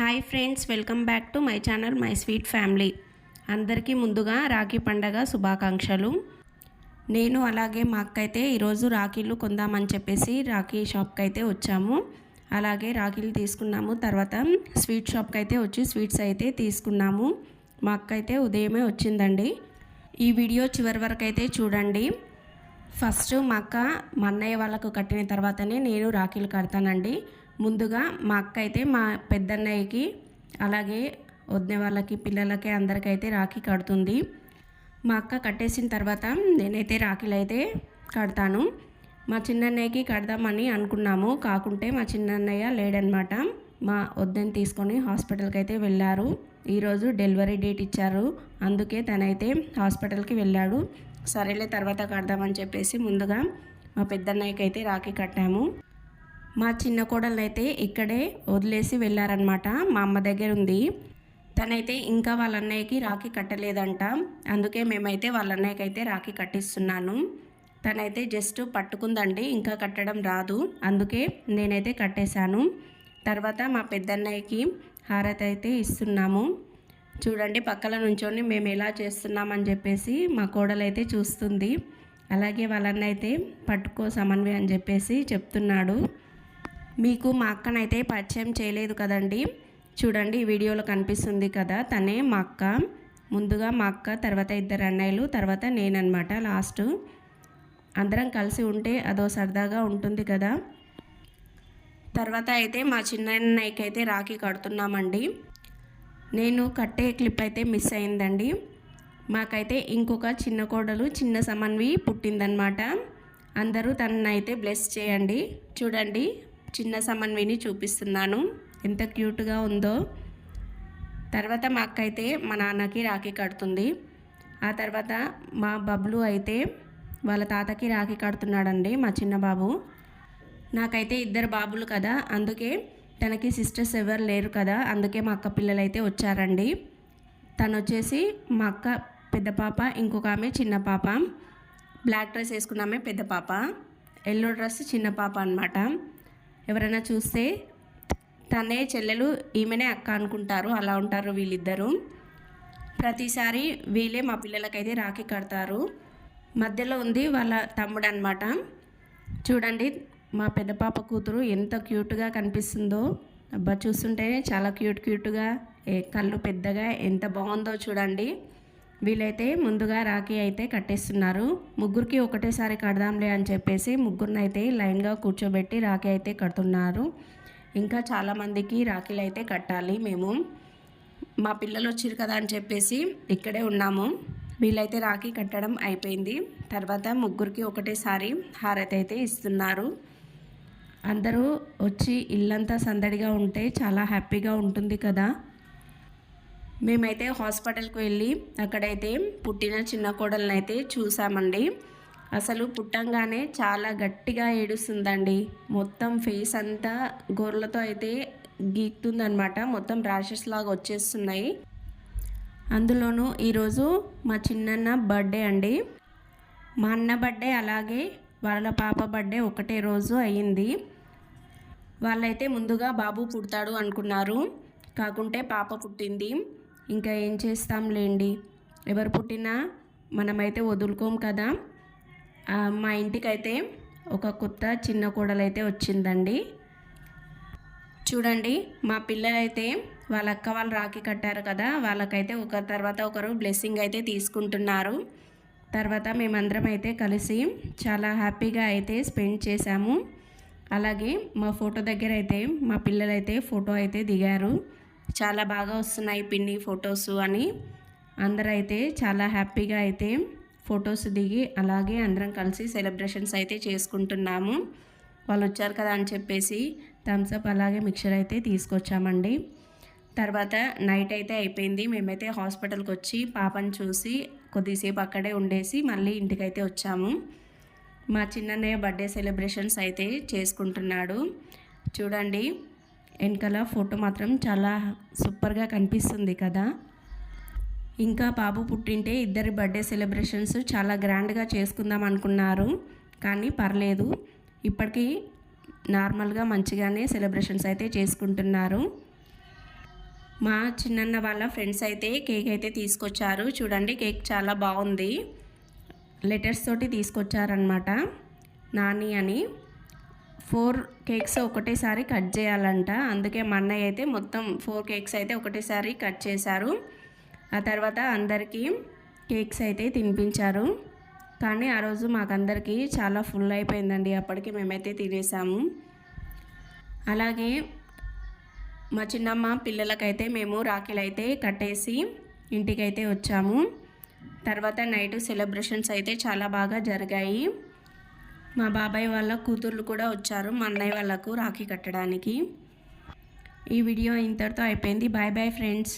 Hi friends welcome back to my channel my sweet family. అందరికీ ముందుగా రాఖీ పండగ శుభాకాంక్షలు. నేను అలాగే మా ఈరోజు రాఖీలు కొందామని చెప్పేసి రాఖీ షాప్కి అయితే వచ్చాము. అలాగే రాఖీలు తీసుకున్నాము. తర్వాత స్వీట్ షాప్కి అయితే వచ్చి స్వీట్స్ అయితే తీసుకున్నాము. మా అక్క అయితే ఉదయమే వచ్చిందండి. ఈ వీడియో చివరి వరకు అయితే చూడండి. ఫస్ట్ మా అక్క మా అన్నయ్య వాళ్ళకు కట్టిన తర్వాతనే నేను రాఖీలు కడతానండి. ముందుగా మా అక్క అయితే మా పెద్దన్నయ్యకి అలాగే వదిన వాళ్ళకి పిల్లలకి అందరికైతే రాఖీ కడుతుంది. మా అక్క కట్టేసిన తర్వాత నేనైతే రాఖీలు అయితే కడతాను. మా చిన్నన్నయ్యకి కడదామని అనుకున్నాము. కాకుంటే మా చిన్నన్నయ్య లేడనమాట మా వద్దని తీసుకొని హాస్పిటల్కి అయితే వెళ్ళారు. ఈరోజు డెలివరీ డేట్ ఇచ్చారు. అందుకే తనైతే హాస్పిటల్కి వెళ్ళాడు. సరేలే తర్వాత కడదామని చెప్పేసి ముందుగా మా పెద్దన్నయ్యకి అయితే రాఖీ కట్టాము. మా చిన్న కోడలు అయితే ఇక్కడే వదిలేసి వెళ్ళారనమాట మా అమ్మ దగ్గర ఉంది తనైతే ఇంకా వాళ్ళ అన్నయ్యకి రాఖీ కట్టలేదంట. అందుకే మేమైతే వాళ్ళ అన్నయ్యకి అయితే రాఖీ కట్టిస్తున్నాను. తనైతే జస్ట్ పట్టుకుందండి ఇంకా కట్టడం రాదు. అందుకే నేనైతే కట్టేశాను. తర్వాత మా పెద్దన్నయ్యకి హారతి అయితే ఇస్తున్నాము. చూడండి పక్కల నుంచొని మేము ఎలా చేస్తున్నామని చెప్పేసి మా కోడలైతే చూస్తుంది. అలాగే వాళ్ళన్న అయితే పట్టుకో సమన్వయం అని చెప్పేసి చెప్తున్నాడు. మీకు మా అక్కనైతే పరిచయం చేయలేదు కదండి. చూడండి ఈ వీడియోలో కనిపిస్తుంది కదా తనే మా అక్క. ముందుగా మా అక్క తర్వాత ఇద్దరు అన్నయ్యలు తర్వాత నేనన్నమాట లాస్ట్. అందరం కలిసి ఉంటే అదో సరదాగా ఉంటుంది కదా. తర్వాత అయితే మా చిన్నన్నయ్యకి అయితే రాఖీ కడుతున్నామండి. నేను కట్టే క్లిప్ అయితే మిస్ అయిందండి. మాకైతే ఇంకొక చిన్న కోడలు చిన్న సమన్వి పుట్టిందనమాట అందరూ తననైతే బ్లెస్ చేయండి. చూడండి. చిన్న సమన్విని చూపిస్తున్నాను. ఎంత క్యూట్గా ఉందో. తర్వాత మా అక్క అయితే మా నాన్నకి రాఖీ కడుతుంది. ఆ తర్వాత మా బబ్లు అయితే వాళ్ళ తాతకి రాఖీ కడుతున్నాడండి మా చిన్న బాబు. నాకైతే ఇద్దరు బాబులు కదా అందుకే తనకి సిస్టర్స్ ఎవరు లేరు కదా అందుకే మా అక్క పిల్లలు అయితే వచ్చారండి. తను వచ్చేసి మా అక్క పెద్ద పాప ఇంకొక ఆమె చిన్న పాప. బ్లాక్ డ్రెస్ వేసుకున్నామే పెద్ద పాప. ఎల్లో డ్రెస్ చిన్న పాప అనమాట ఎవరైనా చూస్తే తనే చెల్లెలు ఈమెనే అక్క అనుకుంటారు అలా ఉంటారు వీళ్ళిద్దరూ. ప్రతిసారి వీళ్ళే మా పిల్లలకైతే రాఖీ కడతారు. మధ్యలో ఉంది వాళ్ళ తమ్ముడు అనమాట చూడండి మా పెద్ద పాప కూతురు ఎంత క్యూట్గా కనిపిస్తుందో. అబ్బా చూస్తుంటేనే చాలా క్యూట్ క్యూట్గా ఏ కళ్ళు పెద్దగా ఎంత బాగుందో చూడండి. వీళ్ళైతే ముందుగా రాఖీ అయితే కట్టేస్తున్నారు. ముగ్గురికి ఒకటేసారి కడదాంలే అని చెప్పేసి ముగ్గురిని అయితే లైన్గా కూర్చోబెట్టి రాఖీ అయితే కడుతున్నారు. ఇంకా చాలామందికి రాఖీలు అయితే కట్టాలి మేము. మా పిల్లలు వచ్చారు కదా అని చెప్పేసి ఇక్కడే ఉన్నాము. వీళ్ళైతే రాఖీ కట్టడం అయిపోయింది. తర్వాత ముగ్గురికి ఒకటేసారి హారతి అయితే ఇస్తున్నారు. అందరూ వచ్చి ఇల్లంతా సందడిగా ఉంటే చాలా హ్యాపీగా ఉంటుంది కదా. మేమైతే హాస్పిటల్కి వెళ్ళి అక్కడైతే పుట్టిన చిన్న కోడలను అయితే చూసామండి. అసలు పుట్టంగానే చాలా గట్టిగా ఏడుస్తుందండి. మొత్తం ఫేస్ అంతా గోర్లతో అయితే గీక్తుందనమాట మొత్తం ర్యాషెస్ లాగా వచ్చేస్తున్నాయి. అందులోనూ ఈరోజు మా చిన్నన్న బర్త్డే అండి. మా అన్న బర్త్డే అలాగే వాళ్ళ పాప బర్త్డే ఒకటే రోజు అయ్యింది వాళ్ళైతే ముందుగా బాబు పుడతాడు అనుకున్నారు. కాకుంటే పాప పుట్టింది. ఇంకా ఏం చేస్తాంలేండి? ఎవరు పుట్టినా మనమైతే వదులుకోం కదా? మా ఇంటికైతే ఒక కొత్త చిన్న కోడలైతే వచ్చిందండి. చూడండి మా పిల్లలైతే వాళ్ళ అక్క వాళ్ళు రాఖీ కట్టారు కదా? వాళ్ళకైతే ఒక తర్వాత ఒకరు బ్లెస్సింగ్ అయితే తీసుకుంటున్నారు. తర్వాత మేమందరం అయితే కలిసి చాలా హ్యాపీగా అయితే స్పెండ్ చేశాము. అలాగే మా ఫోటో దగ్గర అయితే మా పిల్లలైతే ఫోటో అయితే దిగారు. చాలా బాగా వస్తున్నాయి పిన్ని ఫొటోస్ అని. అందరైతే చాలా హ్యాపీగా అయితే ఫొటోస్ దిగి అలాగే అందరం కలిసి సెలబ్రేషన్స్ అయితే చేసుకుంటున్నాము. వాళ్ళు వచ్చారు కదా అని చెప్పేసి థమ్స్అప్ అలాగే మిక్చర్ అయితే తీసుకొచ్చామండి. తర్వాత నైట్ అయితే అయిపోయింది. మేమైతే హాస్పిటల్కి వచ్చి పాపని చూసి కొద్దిసేపు అక్కడే ఉండేసి మళ్ళీ ఇంటికైతే వచ్చాము. మా చిన్నన్నయ్య బర్త్డే సెలబ్రేషన్స్ అయితే చేసుకుంటున్నాడు. చూడండి. వెనకాల ఫోటో మాత్రం చాలా సూపర్గా కనిపిస్తుంది కదా. ఇంకా బాబు పుట్టింటే ఇద్దరి బర్త్డే సెలబ్రేషన్స్ చాలా గ్రాండ్గా చేసుకుందాం అనుకున్నారు. కానీ పర్లేదు. ఇప్పటికీ నార్మల్గా మంచిగానే సెలబ్రేషన్స్ అయితే చేసుకుంటున్నారు. మా చిన్నన్న వాళ్ళ ఫ్రెండ్స్ అయితే కేక్ అయితే తీసుకొచ్చారు. చూడండి కేక్ చాలా బాగుంది. లెటర్స్ తోటి తీసుకొచ్చారనమాట నాని అని. ఫోర్ కేక్స్ ఒకటేసారి కట్ చేయాలంట. అందుకే మా అన్నయ్య అయితే మొత్తం ఫోర్ కేక్స్ అయితే ఒకటేసారి కట్ చేశారు. ఆ తర్వాత అందరికీ కేక్స్ అయితే తినిపించారు. కానీ ఆ రోజు మాకందరికీ చాలా ఫుల్ అయిపోయిందండి. అప్పటికి మేమైతే తినేసాము. అలాగే మా చిన్నమ్మ పిల్లలకైతే మేము రాఖీలు అయితే కట్టేసి ఇంటికైతే వచ్చాము. తర్వాత నైట్ సెలబ్రేషన్స్ అయితే చాలా బాగా జరిగాయి. మా బాబాయ్ వాళ్ళ కూతుర్లు కూడా వచ్చారు మా అన్నయ్య వాళ్ళకు రాఖీ కట్టడానికి. ఈ వీడియో ఇంతటితో అయిపోయింది. Bye bye friends.